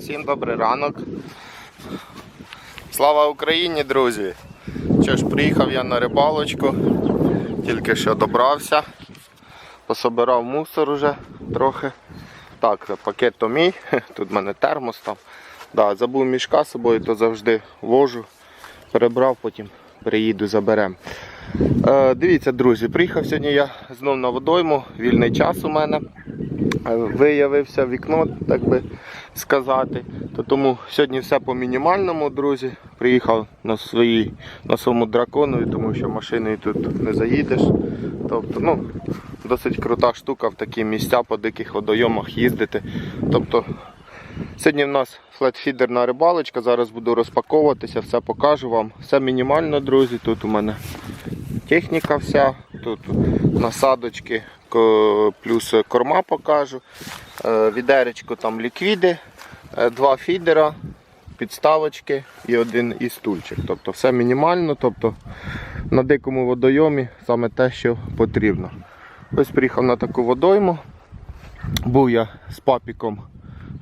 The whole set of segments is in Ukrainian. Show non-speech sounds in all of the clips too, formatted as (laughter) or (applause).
Всім добрий ранок. Слава Україні, друзі! Що ж, приїхав я на рибалочку, тільки що добрався, пособирав мусор уже трохи. Так, пакет то мій, (laughs) тут в мене термос там. Да, забув мішка з собою, то завжди вожу. Перебрав, потім приїду, заберем. Е, дивіться, друзі, приїхав сьогодні я знов на водойму, вільний час у мене. Виявився вікно, так би сказати. То тому сьогодні все по мінімальному, друзі. Приїхав на своїй, на своєму драконові, тому що машиною тут не заїдеш. Тобто, ну, досить крута штука в такі місця по диких водойомах їздити. Тобто, Сьогодні в нас флетфідерна рибалочка, зараз буду розпаковуватися, все покажу вам. Все мінімально, друзі. Тут у мене техніка вся, тут насадочки, плюс корма покажу. Е, Відеречко там ліквіди, е, два фідера, підставочки і один і стульчик. Тобто все мінімально, тобто на дикому водойомі саме те, що потрібно. Ось приїхав на таку водойму. Був я з папіком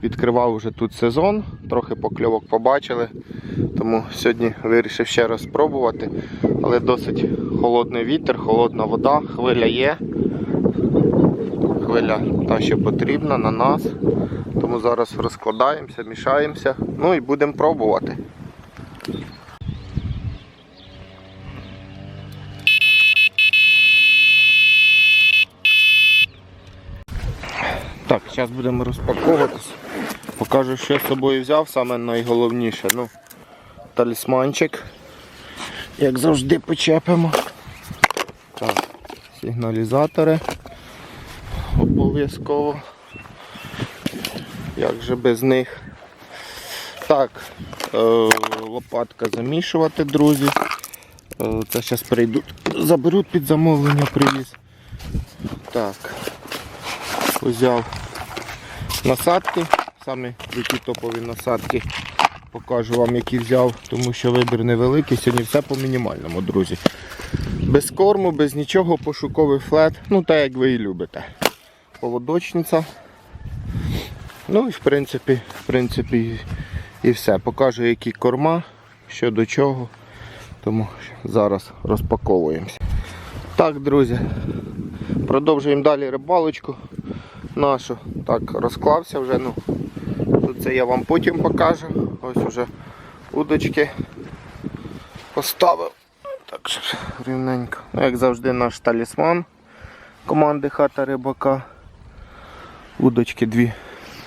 відкривав вже тут сезон, трохи покльовок побачили, тому сьогодні вирішив ще раз спробувати. Але досить холодний вітер, холодна вода, хвиля є. Хвиля та, що потрібна на нас. Тому зараз розкладаємося, мішаємося, ну і будемо пробувати. Так, зараз будемо розпаковуватись. Покажу, що з собою взяв, саме найголовніше. Ну, талісманчик. Як завжди почепимо. Так, сигналізатори. Обов'язково. Як же без них. Так, е, лопатка замішувати, друзі. Е, це зараз прийдуть, заберуть під замовлення привіз. Так, взяв насадки, самі круті топові насадки. Покажу вам, які взяв, тому що вибір невеликий. Сьогодні все по мінімальному, друзі. Без корму, без нічого, пошуковий флет, ну так як ви і любите. Поводочниця. Ну і в принципі, в принципі і все. Покажу, які корма, що до чого. Тому зараз розпаковуємося. Так, друзі, продовжуємо далі рибалочку нашу. Так, розклався вже. ну Тут це я вам потім покажу. Ось уже удочки поставив. Так що рівненько. Ну, як завжди, наш талісман команди хата рибака. Удочки дві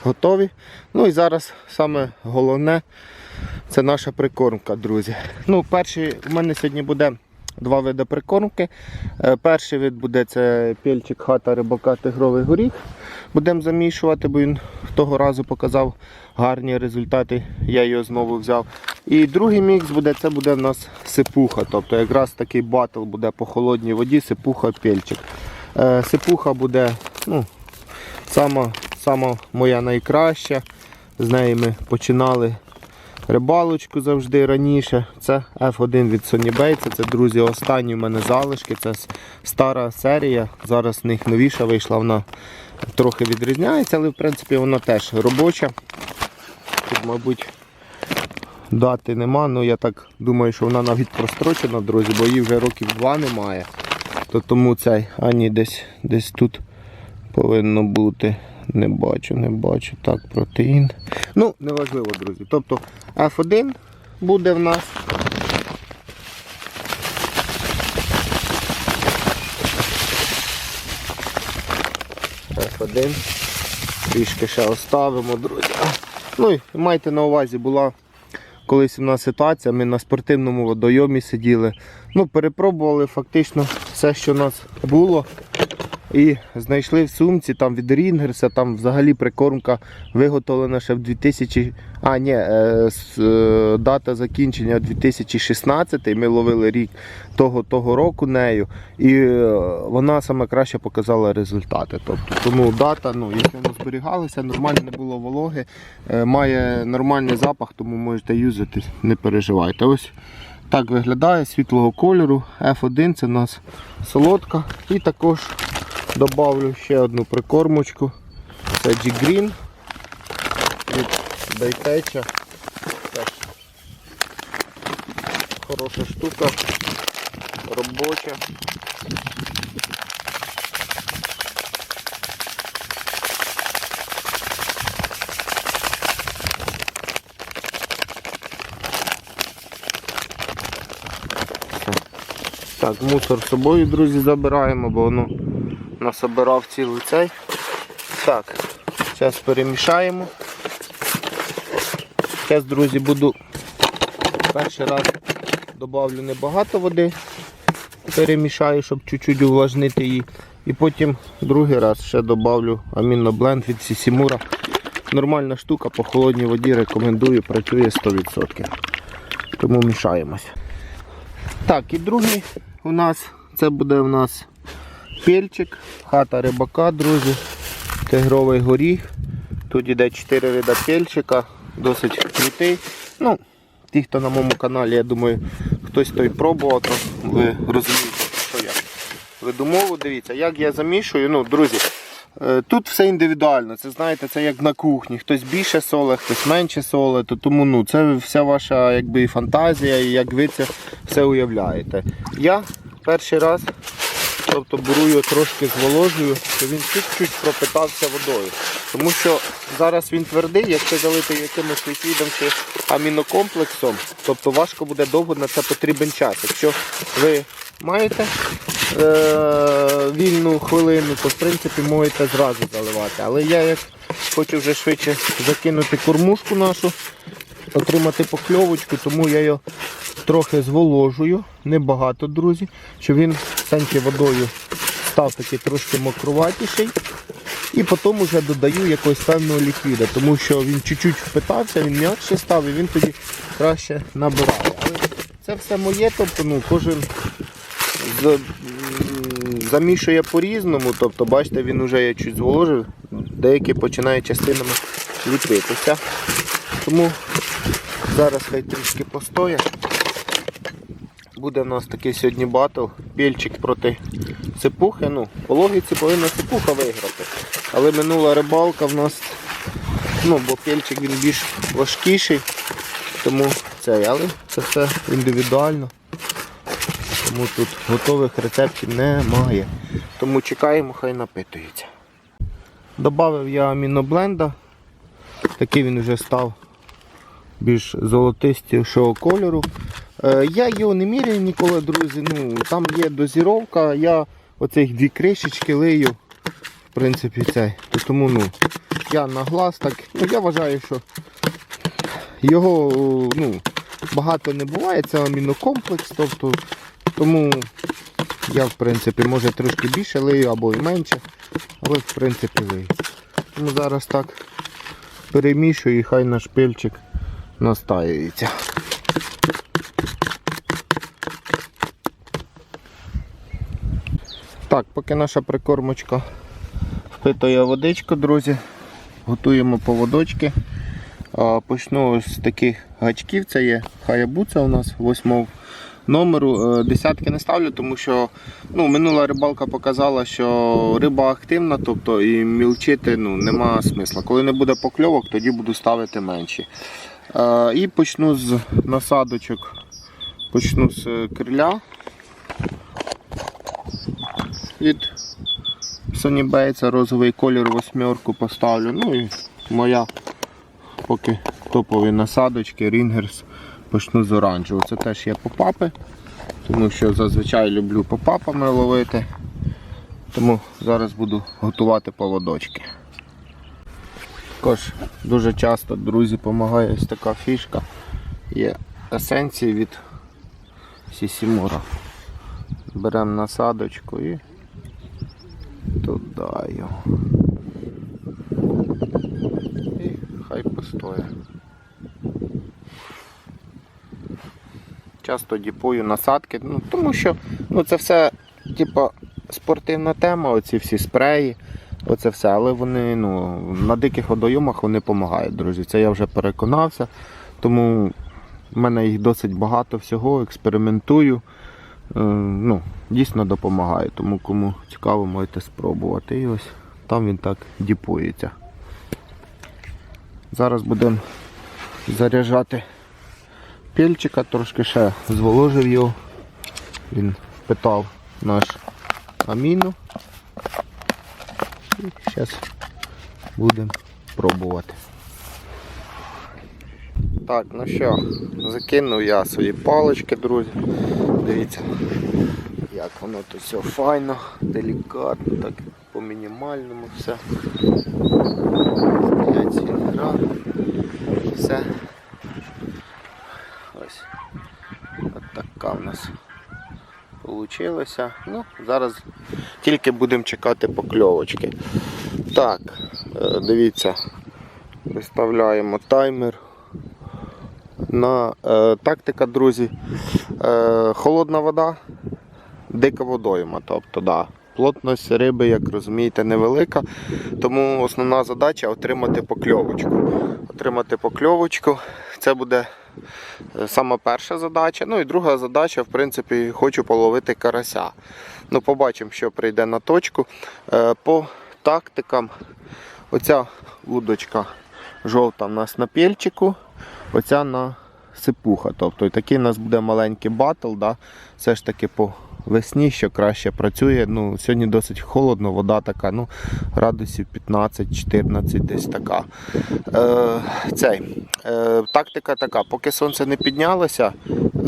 готові. Ну і зараз саме головне це наша прикормка, друзі. Ну, перший у мене сьогодні буде два види прикормки. Е, Перший вид буде це пільчик хата рибака тигровий горіх. Будемо замішувати, бо він того разу показав гарні результати. Я його знову взяв. І другий мікс буде це буде в нас сипуха. Тобто якраз такий батл буде по холодній воді, сипуха пільчик. Е, Сипуха буде ну, сама, сама моя найкраща. З неї ми починали рибалочку завжди раніше. Це F1 від Sony Bates. Це, друзі, останні в мене залишки. Це стара серія. Зараз в них новіша вийшла, вона трохи відрізняється, але в принципі вона теж робоча. Тут, мабуть, дати нема, але я так думаю, що вона навіть прострочена, друзі, бо її вже років два немає. То тому цей, а ні, десь, десь тут повинно бути. Не бачу, не бачу. Так, протеїн. Ну, неважливо, друзі. Тобто F1 буде в нас. F1. Трішки ще оставимо, друзі. Ну і майте на увазі, була колись у нас ситуація, ми на спортивному водойомі сиділи. Ну, перепробували фактично все, що у нас було. І знайшли в сумці там від Рінгерса, там взагалі прикормка виготовлена ще в 2000. А, ні, е, е, дата закінчення 2016. Ми ловили рік того, того року нею. І е, вона саме краще показала результати. Тобто, тому дата, ну, якщо воно зберігалося, нормально не було вологи, має нормальний запах, тому можете юзати, не переживайте. Ось так виглядає світлого кольору. F1 це у нас солодка. І також Добавлю ще одну прикормочку. Це G-Green від Дайтеча. Хороша штука, робоча. Так, мусор з собою, друзі, забираємо, бо воно насобирав цілий цей. Так, зараз перемішаємо. Зараз, друзі, буду перший раз добавлю небагато води, перемішаю, щоб чуть-чуть увлажнити її. І потім другий раз ще добавлю амінобленд від Сісімура. Нормальна штука по холодній воді рекомендую, працює 100%. Тому мішаємось. Так, і другий у нас це буде у нас пельчик, хата рибака, друзі, тигровий горіх. Тут іде 4 вида пельчика, досить крутий. Ну, ті, хто на моєму каналі, я думаю, хтось той пробував, то ви розумієте, що я веду мову. Дивіться, як я замішую. Ну, друзі, е, тут все індивідуально. Це знаєте, це як на кухні. Хтось більше соле, хтось менше соле. То тому ну, це вся ваша якби, фантазія і як ви це все уявляєте. Я перший раз тобто беру його трошки зволожую, то він чуть-чуть пропитався водою. Тому що зараз він твердий, якщо залити якимось ліквідом чи амінокомплексом, тобто важко буде довго на це потрібен час. Якщо ви маєте е- вільну хвилину, то в принципі можете зразу заливати. Але я як хочу вже швидше закинути кормушку нашу, отримати покльовочку, тому я його трохи зволожую, небагато, друзі, щоб він сеньки водою став такий трошки мокруватіший. І потім вже додаю якогось певного ліквіда, тому що він чуть-чуть впитався, він м'якше став і він тоді краще набирає. Але це все моє, тобто ну, кожен замішує по-різному. Тобто, бачите, він вже я чуть зволожив, деякі починають частинами ліпитися. Тому зараз хай трішки постоять. Буде у нас такий сьогодні батл. Пільчик проти ципухи. Ну, по логіці повинна ципуха виграти. Але минула рибалка в нас, ну, бо пільчик він більш важкіший, тому цей, але це все індивідуально. Тому тут готових рецептів немає. Тому чекаємо, хай напитується. Добавив я амінобленда. Такий він вже став більш золотистішого кольору. Е, Я його не міряю ніколи, друзі. Ну, там є дозіровка, я оцих дві кришечки лию. В принципі, цей. То Тому ну, я на глаз так. Ну, я вважаю, що його ну, багато не буває, це амінокомплекс, тобто, тому я в принципі може трошки більше лию або і менше, але в принципі лию. Тому зараз так перемішую і хай наш пильчик настаюється. Так, поки наша прикормочка впитує водичку, друзі, готуємо поводочки. Почну з таких гачків. Це є хаябуца у нас восьмого номеру. Е, Десятки не ставлю, тому що ну, минула рибалка показала, що риба активна, тобто і мілчити ну, нема смисла. Коли не буде покльовок, тоді буду ставити менші. Е, І почну з насадочок, почну з криля. Від Sony розовий колір восьмерку поставлю. Ну і моя поки топові насадочки, рінгерс почну з оранжевого. Це теж є попапи, тому що зазвичай люблю попапами ловити. Тому зараз буду готувати поводочки. Також дуже часто друзі допомагає ось така фішка. Є есенції від Сісімура. Беремо насадочку і туди його. І хай постоє. Часто діпую насадки, ну, тому що ну, це все типа, спортивна тема, оці всі спреї, оце все, але вони ну, на диких водойомах вони допомагають, друзі. Це я вже переконався. Тому в мене їх досить багато всього, експериментую. Е, ну, дійсно допомагає. Тому кому цікаво, можете спробувати. І ось там він так діпується. Зараз будемо заряджати пільчика, трошки ще зволожив його. Він питав наш аміну. І зараз будемо пробувати. Так, ну що, закинув я свої палички, друзі. Дивіться, як воно тут все файно, делікатно, так по мінімальному все. Стоять сінера. Все. Ось. От така в нас получилося. Ну, зараз тільки будемо чекати покльовочки. Так, е, дивіться, виставляємо таймер. На е, тактика, друзі, е, холодна вода, дика водойма. Тобто, да, плотність риби, як розумієте, невелика. Тому основна задача отримати покльовочку. Отримати покльовочку. Це буде е, сама перша задача. Ну і друга задача, в принципі, хочу половити карася. Ну, побачимо, що прийде на точку. Е, По тактикам, оця удочка жовта у нас на пільчику, оця на сипуха. Тобто такий у нас буде маленький батл. Да? Все ж таки по весні, що краще працює. Ну, Сьогодні досить холодно, вода така, ну, градусів 15-14 десь така. Е, цей, е, тактика така, поки сонце не піднялося,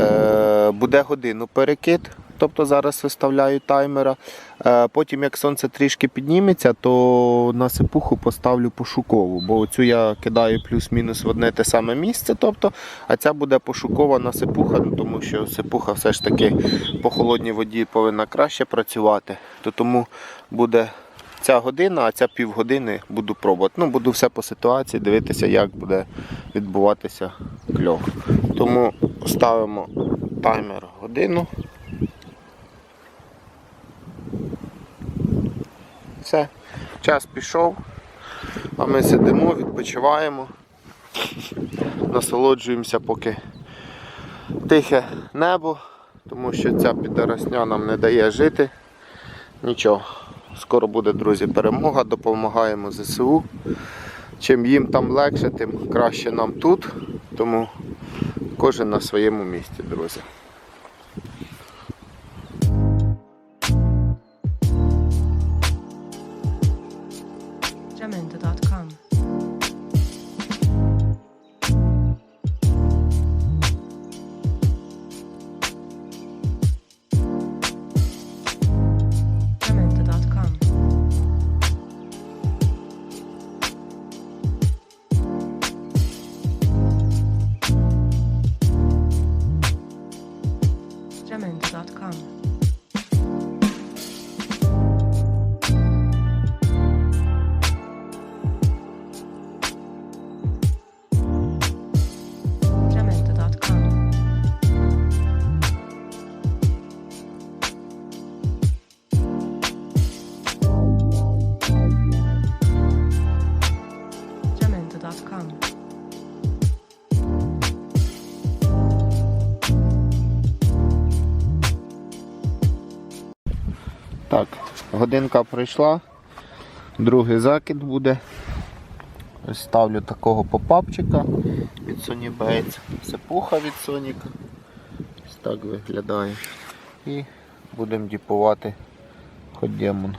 е, буде годину перекид. Тобто зараз виставляю таймера. Е, Потім, як сонце трішки підніметься, то на сипуху поставлю пошукову, бо цю я кидаю плюс-мінус в одне те саме місце. Тобто, а ця буде пошукова на сипуха, ну, тому що сипуха все ж таки по холодній воді повинна краще працювати. То тому буде ця година, а ця півгодини буду пробувати. Ну, буду все по ситуації, дивитися, як буде відбуватися кльов. Тому ставимо таймер годину. Все, час пішов, а ми сидимо, відпочиваємо, насолоджуємося, поки тихе небо, тому що ця підоросня нам не дає жити. Нічого, скоро буде, друзі, перемога, допомагаємо ЗСУ. Чим їм там легше, тим краще нам тут. Тому кожен на своєму місці, друзі. Годинка пройшла, другий закид буде. Ставлю такого попапчика від Sony Bates. Сипуха від Sonic. Ось так виглядає. І будемо діпувати Demon.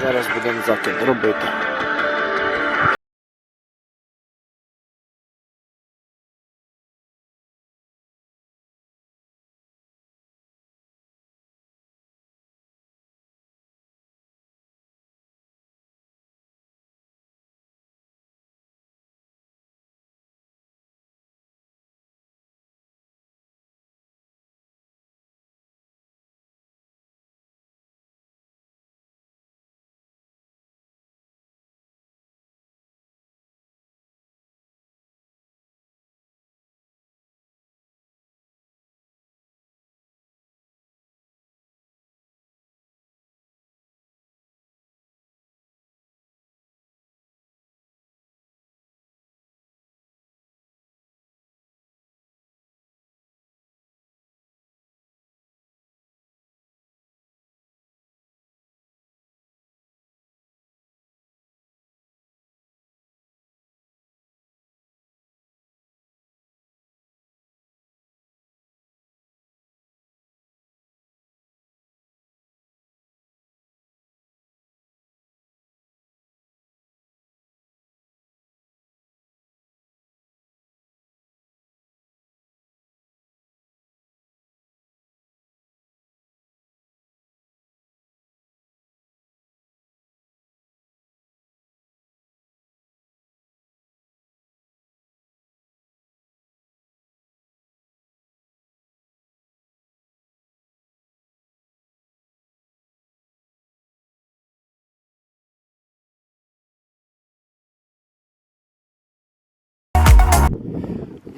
Зараз будемо закид робити.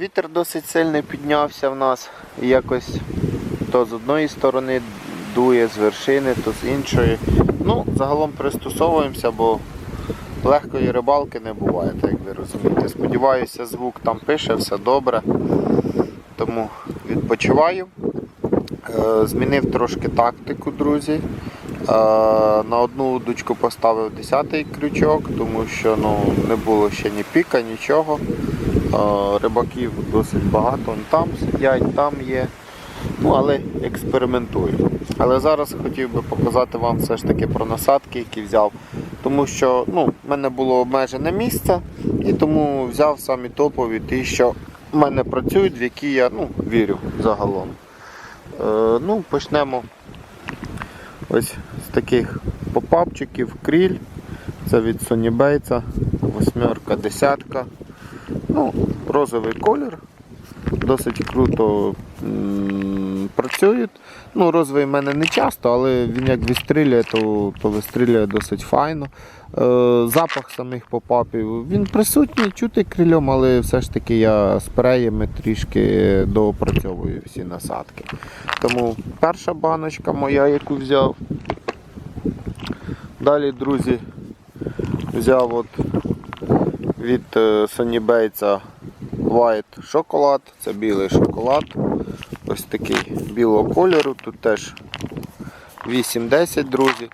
Вітер досить сильний піднявся в нас. Якось то з одної сторони дує, з вершини, то з іншої. Ну, загалом пристосовуємося, бо легкої рибалки не буває, так як ви розумієте. Сподіваюся, звук там пише, все добре. Тому відпочиваю. Е, Змінив трошки тактику, друзі. Е, На одну удочку поставив 10-й крючок, тому що ну, не було ще ні піка, нічого. Рибаків досить багато, там сидять, там є. Ну, але експериментую. Але зараз хотів би показати вам все ж таки про насадки, які взяв. Тому що ну, в мене було обмежене місце, і тому взяв самі топові ті, що в мене працюють, в які я ну, вірю загалом. Е, ну, почнемо ось з таких попапчиків кріль. Це від Bates, восьмерка, десятка. Ну, розовий колір. Досить круто м, працюють. Ну, розовий в мене не часто, але він як вистрілює, то, то вистрілює досить файно. Е, запах самих попапів він присутній, чути крильом, але все ж таки я спреями трішки доопрацьовую всі насадки. Тому перша баночка моя, яку взяв. Далі, друзі, взяв от від е, Sony Bates White шоколад. Це білий шоколад. Ось такий білого кольору. Тут теж 8-10, друзі.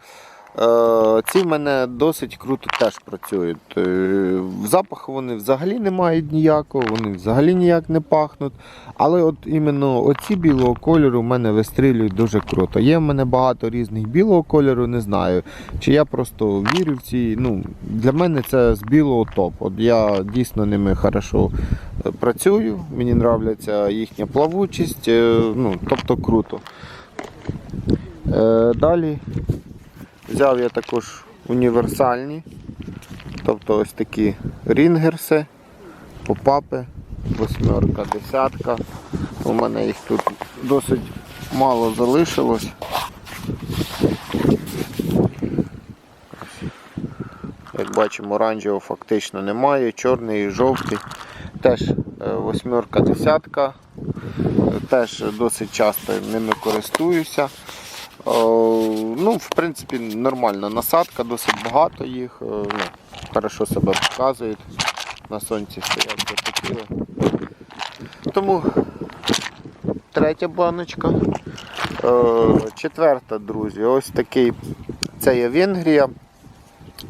Е, Ці в мене досить круто теж працюють. Е, запаху вони взагалі не мають ніякого, вони взагалі ніяк не пахнуть. Але от іменно оці білого кольору в мене вистрілюють дуже круто. Є в мене багато різних білого кольору, не знаю. Чи я просто вірю в ці. Ну, Для мене це з білого топ. От я дійсно ними хорошо е, працюю, мені подобається їхня плавучість, ну, тобто круто. Далі взяв я також універсальні, тобто ось такі рінгерси, попапи, восьмерка, десятка. У мене їх тут досить мало залишилось. Як бачимо, оранжевого фактично немає, чорний і жовтий. Теж е, восьмерка, десятка. Теж досить часто ними користуюся. О, Ну, в принципі, нормальна насадка, досить багато їх. е, Ну, хорошо себе показують. На сонці стоять запотіли. Тому третя баночка. Е, Четверта, друзі, ось такий. Це є Венгрія.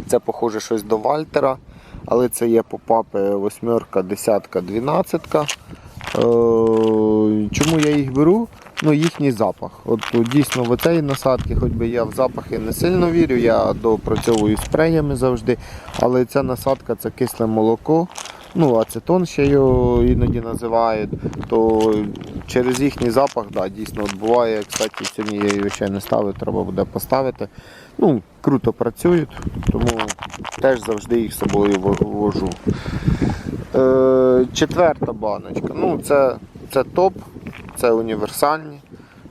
Це похоже щось до Вальтера, але це є попапи восьмерка, десятка, дванадцятка. Е, Чому я їх беру? Ну, їхній запах. От дійсно в оцеї насадки, хоч би я в запахи не сильно вірю, я допрацьовую спреями завжди, але ця насадка це кисле молоко. Ну, ацетон ще його іноді називають, то через їхній запах, да, дійсно от буває. Кстати, сьогодні я її ще не ставив, треба буде поставити. Ну, круто працюють, тому теж завжди їх з собою вожу. Е, четверта баночка. Ну, це, це топ, це універсальні,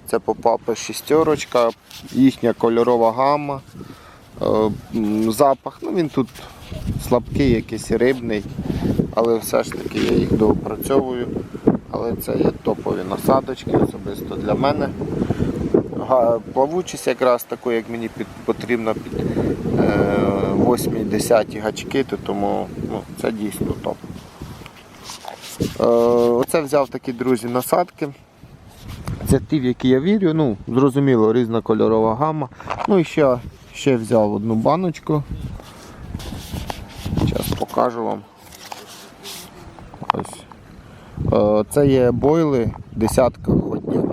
це попапи шістерочка, їхня кольорова гама, е, запах. Ну, він тут слабкий, якийсь рибний, але все ж таки я їх доопрацьовую. Але це є топові насадочки, особисто для мене. Плавучість якраз таку, як мені під, потрібно під е, 8-10 гачки, то тому ну, це дійсно топ. Е, оце взяв такі друзі насадки. Це ті, в які я вірю. Ну, зрозуміло, різна кольорова гама. Ну і ще, ще взяв одну баночку. Зараз покажу вам. Ось. Е, Це є бойли, десятка ходів.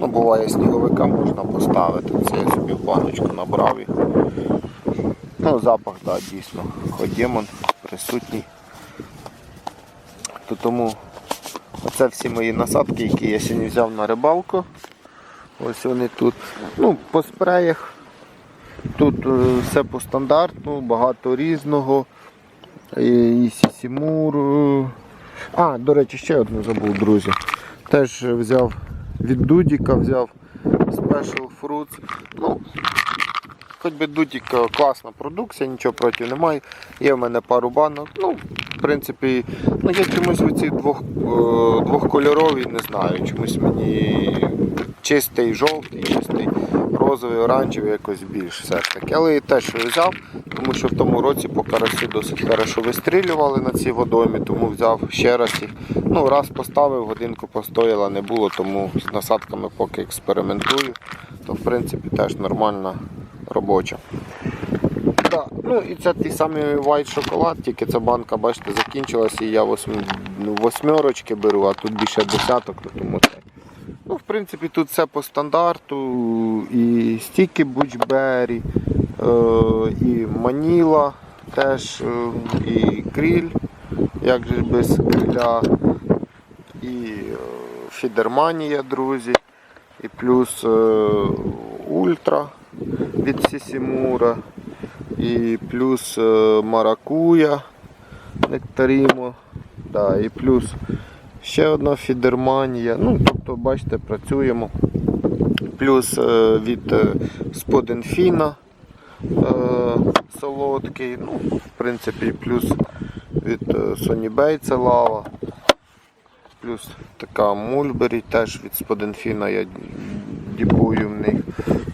Ну, буває сніговика можна поставити. Це я собі в баночку набрав їх. Ну, запах, так, да, дійсно, ходімон присутній. То тому оце всі мої насадки, які я сьогодні взяв на рибалку. Ось вони тут. Ну, по спреях. Тут е, все по стандартну, багато різного. І, і Сісімур. е. А, до речі, ще одну забув, друзі. Теж взяв від Дудіка, взяв Special Fruits. Ну, хоч би Дудік е, класна продукція, нічого проти немає. Є в мене пару банок. Ну, в принципі, ну я чомусь оці двох, е, двохкольорові не знаю. Чомусь мені чистий жовтий, чистий розовий, оранжевий якось більш все ж таки. Але і те, що я взяв, тому що в тому році по карасі досить хорошо вистрілювали на цій водоймі, тому взяв ще раз їх. Ну, раз поставив, годинку постояла, не було, тому з насадками поки експериментую, то в принципі теж нормальна робоча. Ну і це ті самі white шоколад, тільки ця банка, бачите, закінчилася і я восьм... ну, восьмерочки беру, а тут більше десяток, то тому це. Ну, в принципі, тут все по стандарту. І стіки бучбері, е, і маніла теж, е, і кріль, як же без криля, і е, фідерманія, друзі, і плюс ультра від Сісімура, і плюс е, маракуя нектарімо, да, і плюс ще одна фідерманія. Ну, тобто, бачите, працюємо. Плюс е, від е, Споденфіна солодкий. Ну, в принципі, плюс від Сонібей це лава. Плюс така мульбері теж від Споденфіна я діпую в них.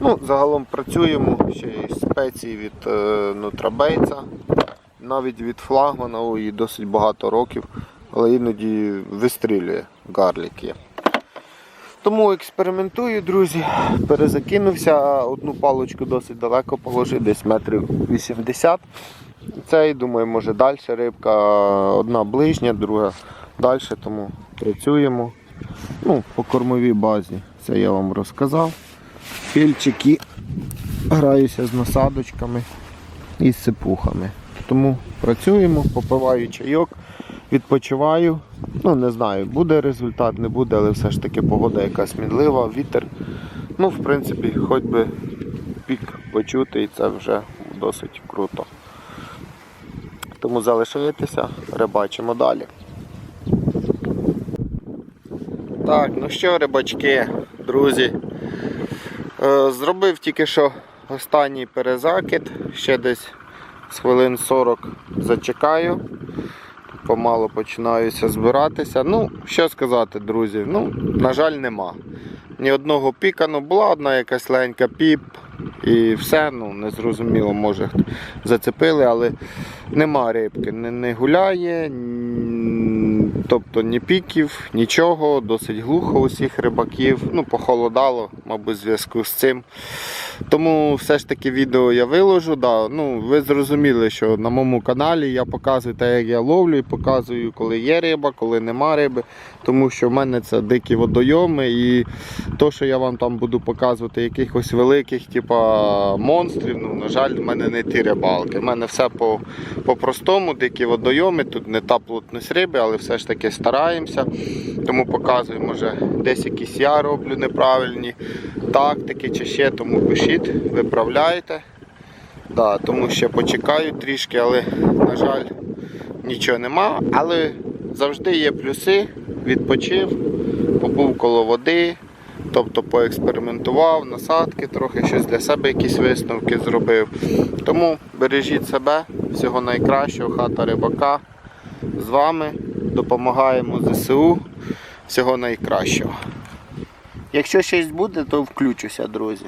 Ну, загалом працюємо ще й спеції від е, Нутрабейца, навіть від флагмана, і досить багато років, але іноді вистрілює гарлік. Тому експериментую, друзі. Перезакинувся, одну паличку досить далеко положив, десь метрів 80. Цей, думаю, може далі рибка. Одна ближня, друга далі, тому працюємо. Ну, по кормовій базі це я вам розказав. Пільчики граюся з насадочками і з сипухами. Тому працюємо, попиваю чайок, відпочиваю. Ну, не знаю, буде результат, не буде, але все ж таки погода якась мінлива, вітер. Ну, в принципі, хоч би пік почути і це вже досить круто. Тому залишайтеся, рибачимо далі. Так, ну що, рибачки, друзі. Е, Зробив тільки що останній перезакид, ще десь з хвилин 40 зачекаю. Помало починаюся збиратися. Ну, що сказати, друзі, ну, на жаль, нема. Ні одного піка, ну була одна якась ленька піп і все, ну не зрозуміло, може зацепили, але нема рибки, не, не гуляє, тобто ні піків, нічого, досить глухо усіх рибаків. Ну, похолодало, мабуть, в зв'язку з цим. Тому все ж таки відео я виложу. Да. Ну, ви зрозуміли, що на моєму каналі я показую те, як я ловлю, і показую, коли є риба, коли нема риби. Тому що в мене це дикі водойоми, і то, що я вам там буду показувати якихось великих, типа монстрів, ну, на жаль, в мене не ті рибалки. У мене все по, по-простому, дикі водойоми, тут не та плотність риби, але все ж таки стараємося. Тому показую, може, десь якісь я роблю неправильні тактики чи ще, тому пишіть, виправляйте. Да, тому ще почекаю трішки, але, на жаль, нічого нема. Але завжди є плюси, відпочив, побув коло води, тобто поекспериментував, насадки, трохи щось для себе якісь висновки зробив. Тому бережіть себе, всього найкращого, хата рибака. З вами допомагаємо ЗСУ. Всього найкращого. Якщо щось буде, то включуся, друзі.